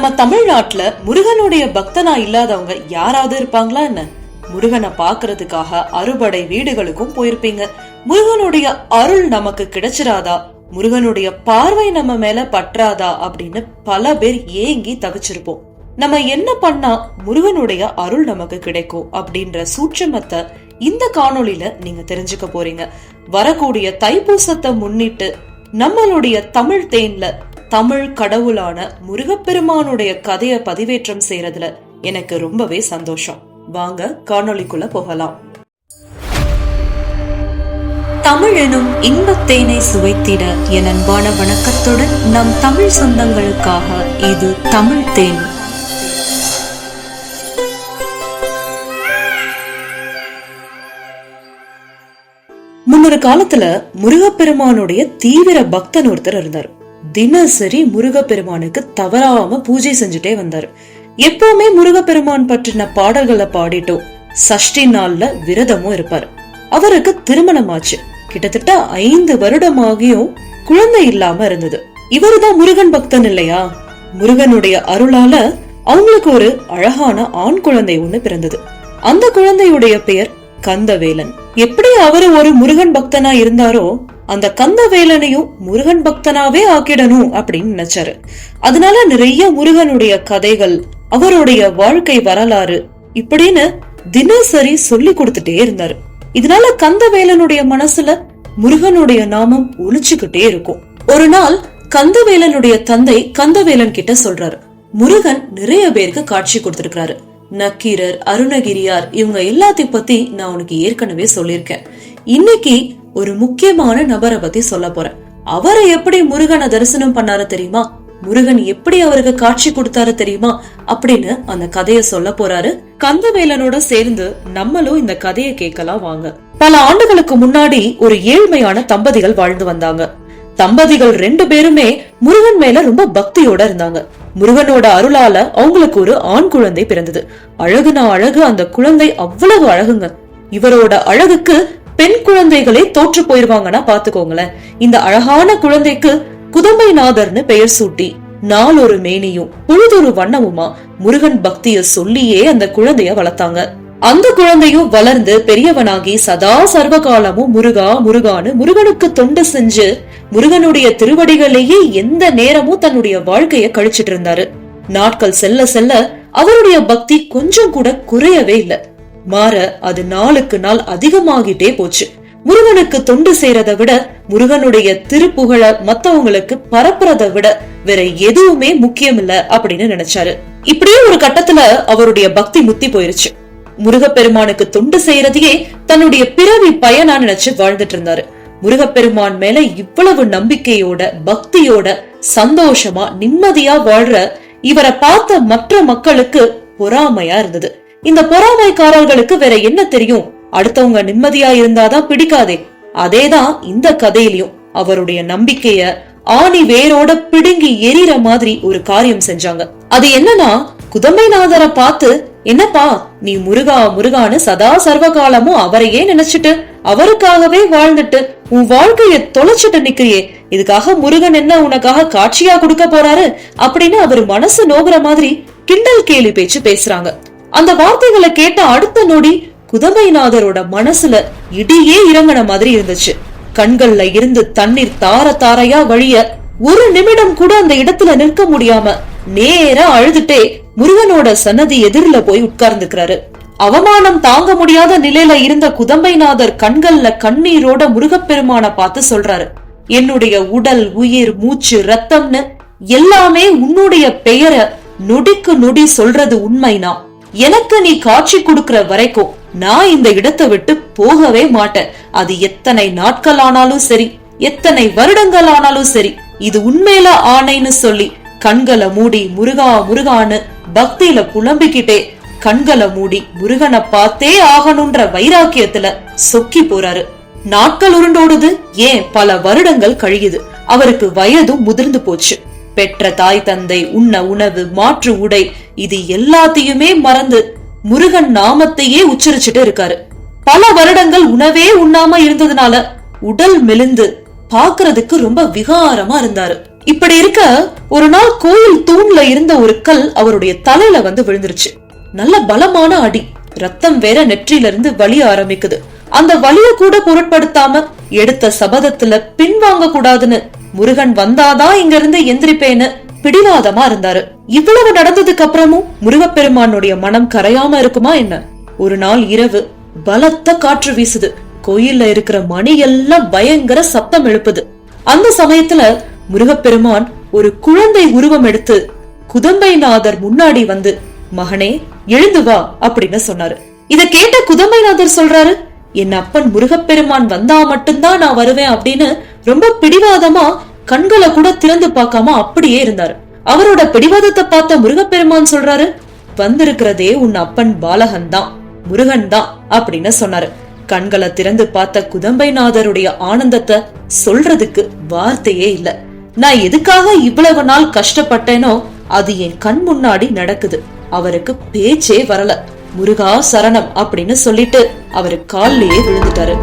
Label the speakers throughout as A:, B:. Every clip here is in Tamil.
A: நம்ம தமிழ்நாட்டுல முருகனுடைய பக்தனா இல்லாதவங்க யாராவது இருப்பாங்களா என்ன? முருகனை பாக்குறதுக்காக அறுபடை வீடுகளுக்கும் போயிருப்பீங்க. முருகனுடைய அருள் நமக்கு கிடைச்சிராதா? முருகனுடைய பார்வை நம்ம மேல பற்றாதா? அப்படின்னு பல பேர் ஏங்கி தவிச்சிருப்போம். நம்ம என்ன பண்ணா முருகனுடைய அருள் நமக்கு கிடைக்கும் அப்படின்ற சூட்சமத்தை இந்த காணொளியில நீங்க தெரிஞ்சுக்க போறீங்க. வரக்கூடிய தைப்பூசத்தை முன்னிட்டு நம்மளுடைய தமிழ் தேன்ல தமிழ் கடவுளான முருகப்பெருமானுடைய கதையை பதிவேற்றம் செய்யறதுல எனக்கு ரொம்பவே சந்தோஷம். வாங்க காணொளிக்குள்ள போகலாம். தமிழ் எனும் இன்பத்தேனை சுவைத்திட என் அன்பான வணக்கத்துடன் நம் தமிழ் சொந்தங்களுக்காக இது தமிழ் தேன். முன்னொரு காலத்துல முருகப்பெருமானுடைய தீவிர பக்தன் ஒருத்தர் இருந்தார். தினசரி முருகப்பெருமானுக்கு தவறாம பூஜை செஞ்சுட்டே வந்தாரு. எப்பவுமே முருகப்பெருமான் பற்றின பாடல்களை பாடிட்டும் சஷ்டி நாள்ல விரதமும் இருப்பாரு. அவருக்கு திருமணம் ஆச்சு கிட்டத்தட்ட ஐந்து வருடமாகியும் குழந்தை இல்லாம இருந்தது. இவருதான் முருகன் பக்தன் இல்லையா? முருகனுடைய அருளால அவங்களுக்கு ஒரு அழகான ஆண் குழந்தை ஒண்ணு பிறந்தது. அந்த குழந்தையுடைய பெயர் கந்தவேலன். எப்படி அவரு ஒரு முருகன் பக்தனா இருந்தாரோ அந்த கந்தவேலனையும் முருகன் பக்தனாவே ஆக்கிடணும் அப்படின்னு நினைச்சாரு. அதனால நிறைய முருகனுடைய கதைகள் அவருடைய வாழ்க்கை வரலாறு இப்படின்னு தினசரி சொல்லி கொடுத்துட்டே இருந்தாரு. இதனால கந்தவேலனுடைய மனசுல முருகனுடைய நாமம் ஒழிச்சுக்கிட்டே இருக்கும். ஒரு நாள் கந்தவேலனுடைய தந்தை கந்தவேலன் கிட்ட சொல்றாரு முருகன் நிறைய பேருக்கு காட்சி கொடுத்திருக்கிறாரு. நக்கீரர் அருணகிரியார் இவங்க எல்லாத்தையும் பத்தி நான் உனக்கு ஏற்கனவே சொல்லியிருக்கேன். இன்னைக்கு ஒரு முக்கியமான நபரை பத்தி சொல்ல போறேன். அவரை எப்படி முருகனை தரிசனம் பண்ணாரு தெரியுமா? முருகன் எப்படி அவருக்கு காட்சி கொடுத்தாரு தெரியுமா? அப்படின்னு அந்த கதைய சொல்ல போறாரு. கந்தவேலனோட சேர்ந்து நம்மளும் இந்த கதையை கேட்கலாம் வாங்க. பல ஆண்டுகளுக்கு முன்னாடி ஒரு ஏழ்மையான தம்பதிகள் வாழ்ந்து வந்தாங்க. தம்பதிகள் ரெண்டு பேருமே முருகன் மேல ரொம்ப பக்தியோட இருந்தாங்க. முருகனோட அருளால அவங்களுக்கு ஒரு ஆண் குழந்தை பிறந்தது. அழகுனா அழகு அந்த குழந்தை அவ்வளவு அழகுங்க. இவரோட அழகுக்கு பெண் குழந்தைகளே தோற்று போயிருவாங்கன்னா பாத்துக்கோங்களேன் இந்த அழகான குழந்தைக்கு குதம்பைநாதர்னு பெயர் சூட்டி நாளொரு மேனியும் பொழுதொரு வண்ணமுமா முருகன் பக்திய சொல்லியே அந்த குழந்தைய வளர்த்தாங்க. அந்த குழந்தையும் வளர்ந்து பெரியவனாகி சதா சர்வகாலமும் முருகா முருகான்னு முருகனுக்கு தொண்டு செஞ்சு முருகனுடைய திருவடிகளிலேயே எந்த நேரமும் தன்னுடைய வாழ்க்கைய கழிச்சிட்டு இருந்தாரு. நாட்கள் செல்ல செல்ல அவருடைய பக்தி கொஞ்சம் கூட குறையவே இல்ல. மாற அது நாளுக்கு நாள் அதிகமாகிட்டே போச்சு. முருகனுக்கு தொண்டு செய்யறதை விட முருகனுடைய திருப்புகழ மத்தவங்களுக்கு பரப்புறதை விட வேற எதுவுமே முக்கியம் இல்ல அப்படின்னு நினைச்சாரு. இப்படியே ஒரு கட்டத்துல அவருடைய பக்தி முத்தி போயிருச்சு. முருகப்பெருமானுக்கு தொண்டு செய்யறதையே தன்னுடைய பிறவி பயனா நினைச்சு வாழ்ந்துட்டு இருந்தாரு. முருகப்பெருமான் மேல இவ்வளவு நம்பிக்கையோட பக்தியோட சந்தோஷமா நிம்மதியா வாழ்ற இவரை பார்த்த மற்ற மக்களுக்கு பொறாமையா இருந்தது. இந்த பொறாமைக்காரர்களுக்கு வேற என்ன தெரியும்? அடுத்தவங்க நிம்மதியா இருந்தாதான் பிடிக்காதே. அதேதான் இந்த கதையிலயும். அவருடைய நம்பிக்கைய ஆணி வேரோட பிடுங்கி எரியற மாதிரி ஒரு காரியம் செஞ்சாங்க. அது என்னன்னா குதம்பைநாதரை பார்த்து என்னப்பா நீ முருகா முருகான்னு சதா சர்வகாலமும் அவரையே நினைச்சிட்டு அவருக்காகவே வாழ்ந்துட்டு உன் வாழ்க்கைய தொலைச்சிட்டு நிக்கிறியே இதுக்காக முருகன் என்ன உனக்காக காட்சியா கொடுக்க போறாரு? அப்படின்னு அவர் மனசு நோகுற மாதிரி கிண்டல் கேலி பேச்சு பேசுறாங்க. அந்த வார்த்தைகளை கேட்ட அடுத்த நொடி குதமைநாதரோட மனசுல இடியே இறங்கின மாதிரி இருந்துச்சு. கண்கள்ல இருந்து தண்ணீர் தார தாரையா வழிய ஒரு நிமிடம் கூட அந்த இடத்துல நிற்க முடியாம நேரா அழுதுட்டே முருகனோட சன்னதி எதிரில போய் உட்கார்ந்துக்கிறாரு. அவமானம் தாங்க முடியாத நிலையில இருந்த குதம்பைநாதர் கண்கள்ல கண்ணீரோட முருகப்பெருமான பார்த்து சொல்றாரு என்னுடைய உடல் உயிர் மூச்சு ரத்தம்னு எல்லாமே உன்னுடைய பெயரை நொடிக்கு நொடி சொல்றது உண்மைனா? எனக்கு நீ காட்சி கொடுக்கிற வரைக்கும் நான் இந்த இடத்தை விட்டு போகவே மாட்டேன். அது எத்தனை நாட்கள் ஆனாலும் சரி எத்தனை வருடங்கள் ஆனாலும் சரி இது உண்மையில ஆணைன்னு சொல்லி கண்களை மூடி முருகா முருகான்னு பக்தியில புலம்பிக்கிட்டே கண்களை மூடி முருகனை பார்த்தே ஆகணும்ன்ற வைராக்கியத்துல சொக்கி போறாரு. நாட்கள் உருண்டோடுது ஏன் பல வருடங்கள் கழியுது. அவருக்கு வயதும் முதிர்ந்து போச்சு. பெற்ற தாய் தந்தை உண்ண உணவு மாற்று உடை இது எல்லாத்தையுமே மறந்து முருகன் நாமத்தையே உச்சரிச்சுட்டு இருக்காரு. பல வருடங்கள் உணவே உண்ணாம இருந்ததுனால உடல் மெலிந்து பாக்குறதுக்கு ரொம்ப விகாரமா இருந்தாரு. இப்படி இருக்க ஒரு நாள் கோயில் தூண்ல இருந்த ஒரு கல் அவருடைய தலையில வந்து விழுந்துருச்சு. நல்ல பலமான அடி. ரத்தம் வேற நெற்றில இருந்து வலிய ஆரம்பிக்குது. அந்த வலிய கூட பொருட்படுத்தாம எடுத்த சபதத்துல பின்வாங்க கூடாதுன்னு முருகன் வந்தாதான் இங்க இருந்து எந்திரிப்பேன்னு பிடிவாதமா இருந்தாரு. இவ்வளவு நடந்ததுக்கு அப்புறமும் முருகப்பெருமானுடைய மனம் கரையாம இருக்குமா என்ன? ஒரு நாள் இரவு பலத்த காற்று வீசுது. கோயில்ல இருக்கிற மணி எல்லாம் பயங்கர சத்தம் எழுப்புது. அந்த சமயத்துல முருகப்பெருமான் ஒரு குழந்தை உருவம் எடுத்து குதம்பைநாதர் முன்னாடி வந்து மகனே எழுந்து வா அப்படின்னு சொன்னாரு. இத கேட்ட குதமைநாதர் சொல்றாரு என் அப்பன் முருகப்பெருமான் வந்தா மட்டும்தான் நான் வருவேன் அப்படின்னு ரொம்ப பிடிவாதமா கண்களை கூட திறந்து பார்க்காம அப்படியே இருந்தாரு. அவரோட பிடிவாதத்தை பார்த்த முருகப்பெருமான் சொல்றாரு வந்திருக்கிறதே உன் அப்பன் பாலகன் தான் முருகன் தான் அப்படின்னு சொன்னாரு. கண்களை திறந்து பார்த்த குதம்பைநாதருடைய ஆனந்தத்தை சொல்றதுக்கு வார்த்தையே இல்ல. நான் எதுக்காக இவ்வளவு நாள் கஷ்டப்பட்டேனோ அது என் கண் முன்னாடி நடக்குது. அவருக்கு பேச்சே வரல. முருகா சரணம் அப்படின்னு சொல்லிட்டு அவரு கால்லயே விழுந்துட்டாரு.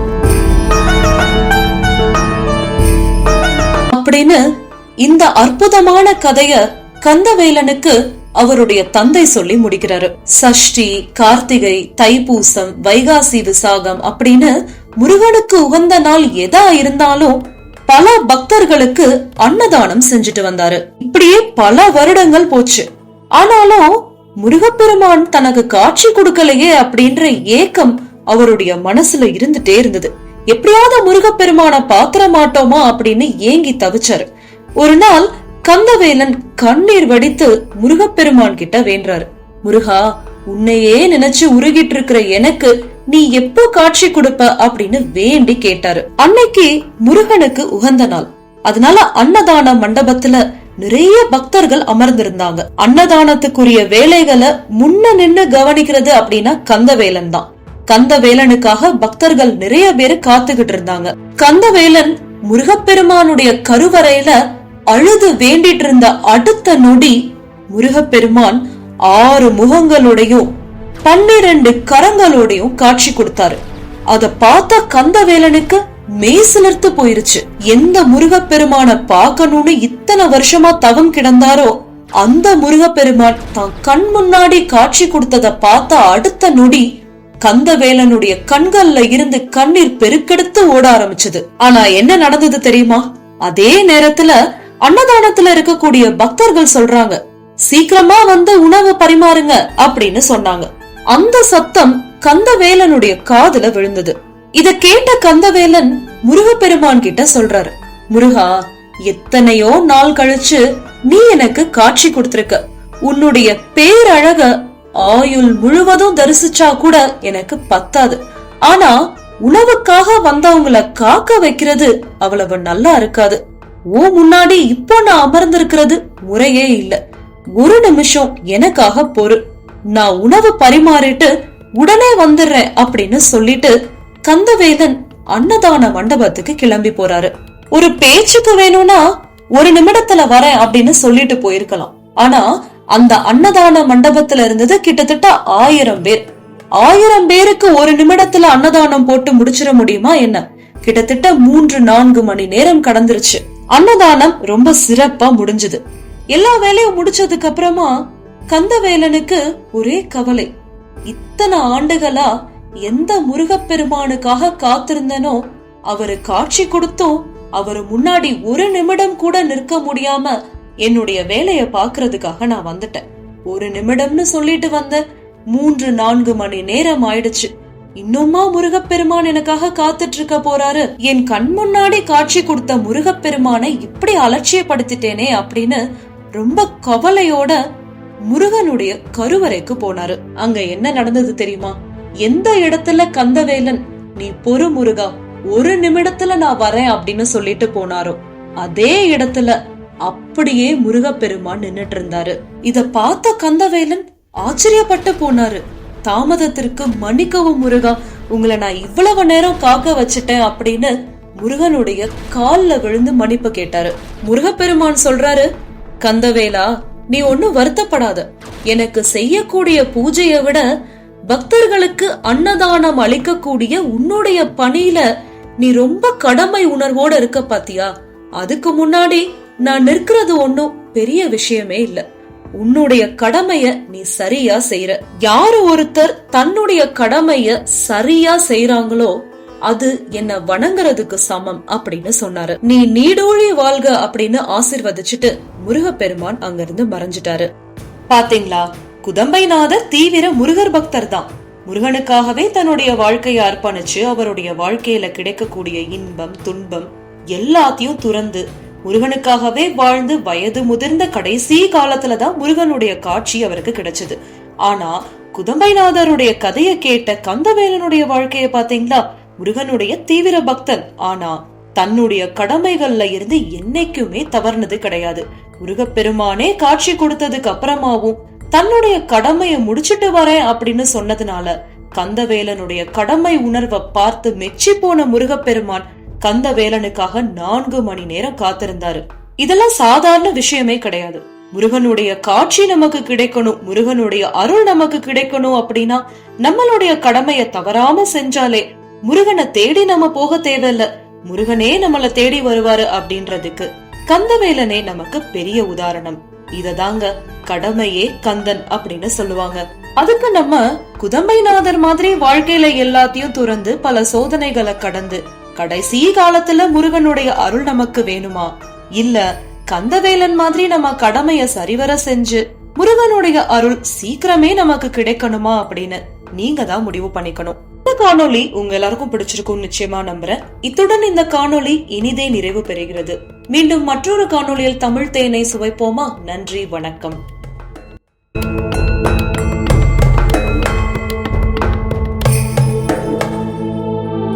A: அப்படின்னு இந்த அற்புதமான கதைய கந்தவேலனுக்கு அவருடைய தந்தை சொல்லி முடிக்கிறாரு. சஷ்டி கார்த்திகை தைப்பூசம் வைகாசி விசாகம் அப்படின்னு முருகனுக்கு உகந்த நாள் எதா இருந்தாலும் பல பக்தர்களுக்கு அன்னதானம் செஞ்சுட்டு வந்தாரு. இப்படியே பல வருடங்கள் போச்சு. ஆனாலும் முருகப்பெருமான் தனக்கு காட்சி கொடுக்கலையே அப்படின்ற ஏக்கம் அவருடைய மனசுல இருந்துட்டே இருந்தது. எப்படியாவது முருகப்பெருமான பாத்திர மாட்டோமா அப்படின்னு ஏங்கி தவிச்சாரு. ஒரு நாள் கந்தவேலன் கண்ணீர் வடித்து முருகப்பெருமான் கிட்ட வேண்டாரு முருகா உன்னையே நினைச்சு உருகிட்டு இருக்கிற எனக்கு நீ எப்போ காட்சி கொடுப்ப? அப்படின்னு வேண்டி கேட்டாரு. அன்னைக்கு முருகனுக்கு உகந்த நாள். அதனால அன்னதான மண்டபத்துல நிறைய பக்தர்கள் அமர்ந்திருந்தாங்க. அன்னதானத்துக்குரிய வேலைகளை முன்ன நின்னு கவனிக்கிறது அப்படின்னா கந்தவேலன் தான். கந்தவேலனுக்காக பக்தர்கள் நிறைய பேர் காத்துக்கிட்டு இருந்தாங்க. கந்தவேலன் முருகப்பெருமானுடைய கருவறையில அழுது வேண்டிட்டு இருந்த அடுத்த நொடி முருகப்பெருமான் ஆறு முகங்களோடையும் பன்னிரண்டு கரங்களோடையும் காட்சி கொடுத்தாரு. அத பார்த்த கந்தவேலனுக்கு மேசிலர்த்து போயிருச்சு. எந்த முருகப்பெருமான பார்க்கணும்னு இத்தனை வருஷமா தவம் கிடந்தாரோ அந்த முருகப்பெருமான் தான் கண் முன்னாடி காட்சி கொடுத்தத பார்த்த அடுத்த நொடி கந்தவேலனுடைய கண்கள்ல இருந்து கண்ணீர் பெருக்கெடுத்து ஓட ஆரம்பிச்சது. ஆனா என்ன நடந்தது தெரியுமா? அதே நேரத்துல அன்னதானத்துல இருக்கக்கூடிய பக்தர்கள் சொல்றாங்க சீக்கிரமா வந்து உணவு பரிமாறுங்க அப்படின்னு சொன்னாங்க. அந்த சத்தம் கந்தவேலனுடைய காதுல விழுந்தது. இத கேட்ட கந்தவேலன் முருகப்பெருமான் கிட்ட சொல்றாரு முருகா எத்தனையோ நாள் கழிச்சு நீ எனக்கு காட்சி கொடுத்திருக்க. உன்னுடைய பேரழக ஆயுள் முழுவதும் தரிசிச்சா கூட எனக்கு பத்தாது. ஆனா உணவுக்காக வந்தவங்கள காக்க வைக்கிறது அவ்வளவு நல்லா இருக்காது. ஓ முன்னாடி இப்போ நான் அமர்ந்திருக்கிறது முறையே இல்ல. ஒரு நிமிஷம் எனக்காக பொறு. நான் உணவு பரிமாறிட்டு உடனே வந்துடுறேன் அப்படின்னு சொல்லிட்டு கந்தவேதன் அன்னதான மண்டபத்துக்கு கிளம்பி போறாரு. ஒரு பேச்சுக்கு வேணும்னா ஒரு நிமிடத்துல வரேன் அப்படின்னு சொல்லிட்டு போயிருக்கலாம். ஆனா அந்த அன்னதான மண்டபத்துல இருந்தது கிட்டத்தட்ட ஆயிரம் பேர். ஆயிரம் பேருக்கு ஒரு நிமிடத்துல அன்னதானம் போட்டு முடிச்சிட முடியுமா என்ன? கிட்டத்தட்ட மூன்று நான்கு மணி நேரம் கடந்துருச்சு. அன்னதானம் ரொம்ப சிறப்பா முடிஞ்சது. எல்லா வேலையும் முடிச்சதுக்கு அப்புறமா கந்தவேலனுக்கு ஒரே கவலை. இத்தனை ஆண்டுகளா எந்த முருகப்பெருமானுக்காக காத்திருந்தனோ அவரு காட்சி கொடுத்தும் அவரு முன்னாடி ஒரு நிமிடம் கூட நிற்க முடியாம என்னுடைய வேலைய பாக்குறதுக்காக நான் வந்துட்டேன். ஒரு நிமிடம்னு சொல்லிட்டு வந்த மூன்று நான்கு மணி நேரம் ஆயிடுச்சு. இன்னுமா முருகப்பெருமான் எனக்காக காத்துட்டு இருக்க போறாரு? என் கண் முன்னாடி காட்சி கொடுத்த முருகப்பெருமானை இப்படி அலட்சியப்படுத்திட்டேனே அப்படின்னு ரொம்ப கவலையோட முருகனுடைய கருவறைக்கு போனாரு. அங்க என்ன நடந்தது தெரியுமா? எந்த இடத்துல கந்தவேலன் நீ பொறு முருகா ஒரு நிமிடத்துல நான் வரேன் அப்படின்னு சொல்லிட்டு போனாரோ அதே இடத்துல அப்படியே முருகப்பெருமான் நின்னுட்டு இருந்தாரு இத பார்த்த கந்தவேலன் ஆச்சரியப்பட்டு போனாரு. தாமதத்திற்கு மன்னிக்கவும் முருகா உங்களை நான் இவ்வளவு நேரம் காக்க வச்சுட்டேன் அப்படின்னு முருகனுடைய கால்ல விழுந்து மன்னிப்பு கேட்டாரு. முருகப்பெருமான் சொல்றாரு கந்தவேலா நீ ஒன்னும் வருத்தப்படாத. எனக்கு செய்யக்கூடிய பூஜையை விட பக்தர்களுக்கு அன்னதானம் அளிக்கக்கூடிய உன்னுடைய பணியில நீ ரொம்ப கடமை உணர்வோட இருக்க பாத்தியா? அதுக்கு முன்னாடி நான் நிற்கிறது ஒன்னும் பெரிய விஷயமே இல்ல. உன்னுடைய கடமைய நீ சரியா செய்யற யாரு ஒருத்தர் தன்னுடைய கடமைய சரியா செய்யறாங்களோ அது என்ன வணங்குறதுக்கு சமம் அப்படின்னு சொன்னாரு. நீ நீடோழி வாழ்க அப்படின்னு ஆசிர்வதிச்சுட்டு முருகப்பெருமான் அங்கிருந்து மறைஞ்சிட்டாரு. பாத்தீங்களா? குதம்பைநாதர் தீவிர முருகர் பக்தர் தான் முருகனுக்காகவே தன்னுடைய வாழ்க்கையை அர்ப்பணிச்சு அவருடைய வாழ்க்கையில கிடைக்கக்கூடிய இன்பம் துன்பம் எல்லாத்தையும் துறந்து முருகனுக்காகவே வாழ்ந்து வயது முதிர்ந்த கடைசி காலத்துலதான் முருகனுடைய காட்சி அவருக்கு கிடைச்சது. ஆனா குதம்பைநாதருடைய கதையை கேட்ட கந்தவேலனுடைய வாழ்க்கையை பாத்தீங்களா முருகனுடைய தீவிர பக்தன். ஆனா தன்னுடைய கடமைகள்ல இருந்து என்னைக்குமே தவறுனது கிடையாது. முருகப்பெருமானே காட்சி கொடுத்ததுக்கு அப்புறமாவும் தன்னுடைய கடமைய முடிச்சிட்டு வரேன் அப்படின்னு சொன்னதுனால கந்தவேலனுடைய கடமை உணர்வை பார்த்து மெச்சி போன முருகப்பெருமான் கந்தவேலனுக்காக நான்கு மணி நேரம் காத்திருந்தாரு. இதெல்லாம் சாதாரண விஷயமே கிடையாது. முருகனுடைய காட்சி நமக்கு கிடைக்கணும் முருகனுடைய அருள் நமக்கு கிடைக்கணும் அப்படின்னா நம்மளுடைய கடமைய தவறாம செஞ்சாலே முருகனை தேடி நம்ம போக தேவையில்ல. முருகனே நம்மள தேடி வருவாரு அப்படின்றதுக்கு கந்தவேலனே நமக்கு பெரிய உதாரணம். இததாங்க கடமையே கந்தன் அப்படின்னு சொல்லுவாங்க. அதுக்கு நம்ம குதம்பைநாதர் மாதிரி வாழ்க்கையில எல்லாத்தையும் துறந்து பல சோதனைகளை கடந்து கடைசி காலத்துல முருகனுடைய அருள் நமக்கு வேணுமா? இல்ல கந்தவேலன் மாதிரி நம்ம கடமைய சரிவர செஞ்சு முருகனுடைய அருள் சீக்கிரமே நமக்கு கிடைக்கணுமா அப்படின்னு நீங்க தான் முடிவு பண்ணிக்கணும். இந்த காணொளி உங்க எல்லாருக்கும் பிடிச்சிருக்கும் நிச்சயமா நம்புறேன். இத்துடன் இந்த காணொளி இனிதே நிறைவு பெறுகிறது. மீண்டும் மற்றொரு காணொளியில் தமிழ் தேனை சுவைப்போமா? நன்றி வணக்கம்.